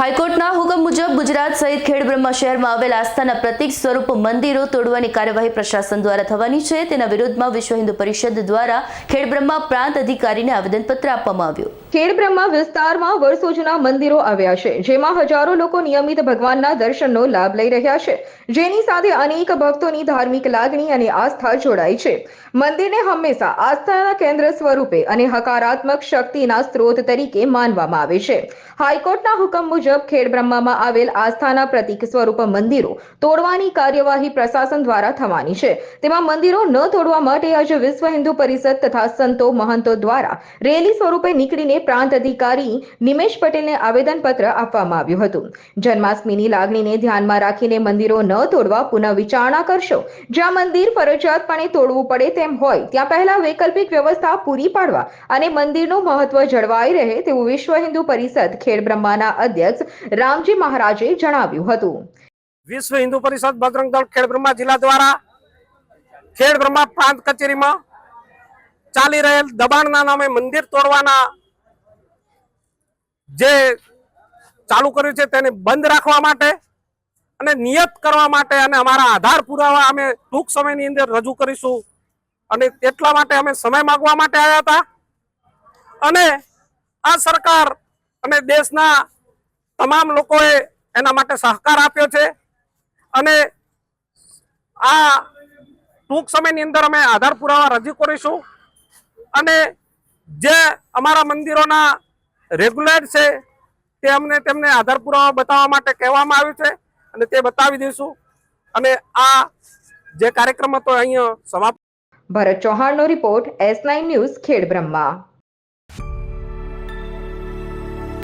હાઈકોર્ટના હુકમ મુજબ ગુજરાત સહિત ખેડબ્રહ્મા શહેરમાં આવેલ આસ્થાના પ્રતિક સ્વરૂપ મંદિરો તોડવાની કાર્યવાહી પ્રશાસન દ્વારા થવાની છે. તેના વિરોધમાં વિશ્વ હિન્દુ પરિષદ દ્વારા ખેડબ્રહ્મા પ્રાંત અધિકારીને આવેદનપત્ર આપવામાં આવ્યું. ખેડબ્રહ્મા વિસ્તારમાં વર્ષો જૂના મંદિરો આવ્યા છે, જેમાં હજારો લોકો નિયમિત ભગવાનના દર્શનનો લાભ લઈ રહ્યા છે. જેની સાથે અનેક ભક્તોની ધાર્મિક લાગણી અને આસ્થા જોડાઈ છે. મંદિરને હંમેશા આસ્થાના કેન્દ્ર સ્વરૂપે અને હકારાત્મક શક્તિના સ્ત્રોત તરીકે માનવામાં આવે છે. હાઈકોર્ટના હુકમ મુજબ ખેડબ્રહ્મામાં આવેલ આસ્થાના પ્રતીક સ્વરૂપ મંદિરો તોડવાની કાર્યવાહી પ્રશાસન દ્વારા થવાની છે. તેમાં મંદિરો ન તોડવા માટે આજે વિશ્વ હિન્દુ પરિષદ તથા સંતો મહંતો દ્વારા રેલી સ્વરૂપે નીકળીને પ્રાંત અધિકારી નિમેશ પટેલને આવેદનપત્ર આપવામાં આવ્યું હતું. જન્માષ્ટમીની લાગણીને ધ્યાનમાં રાખીને મંદિરો ન તોડવા પુનઃ વિચારણા કરશો. જ્યાં મંદિર ફરજિયાતપણે તોડવું પડે તેમ હોય, ત્યાં પહેલા વૈકલ્પિક વ્યવસ્થા પૂરી પાડવા અને મંદિરનું મહત્વ જળવાઈ રહે તેવું વિશ્વ હિન્દુ પરિષદ ખેડબ્રહ્માના અધ્યક્ષ રામજી મહારાજે જણાવ્યું હતું. વિશ્વ હિન્દુ પરિષદ બજરંગ દળ ખેડબ્રહ્મા જિલ્લા દ્વારા ખેડબ્રહ્મા પ્રાંત કચેરીમાં ચાલી રહેલ દબાણના નામે મંદિર તોડવાના જે ચાલુ કર્યું છે તેને બંધ રાખવા માટે અને નિયત કરવા માટે અને અમારા આધાર પુરાવા અમે ટૂંક સમયની અંદર રજૂ કરીશું અને એટલા માટે અમે સમય માગવા માટે આવ્યા હતા. અને આ સરકાર અને દેશના તમામ લોકોએ એના માટે સહકાર આપ્યો છે. અને આ ટૂંક સમયની અંદર અમે આધાર પુરાવા રજૂ કરીશું. અને જે અમારા મંદિરોના રેગ્યુલર છે, તે અમને તેમને આધાર પુરાવા બતાવવા માટે કહેવામાં આવ્યું છે. અને તે બતાવી દઈશું. અને આ જે કાર્યક્રમ હતો અહીંયા સમાપ્ત Bharat ચૌહાણનો report S nine news Khedbrahma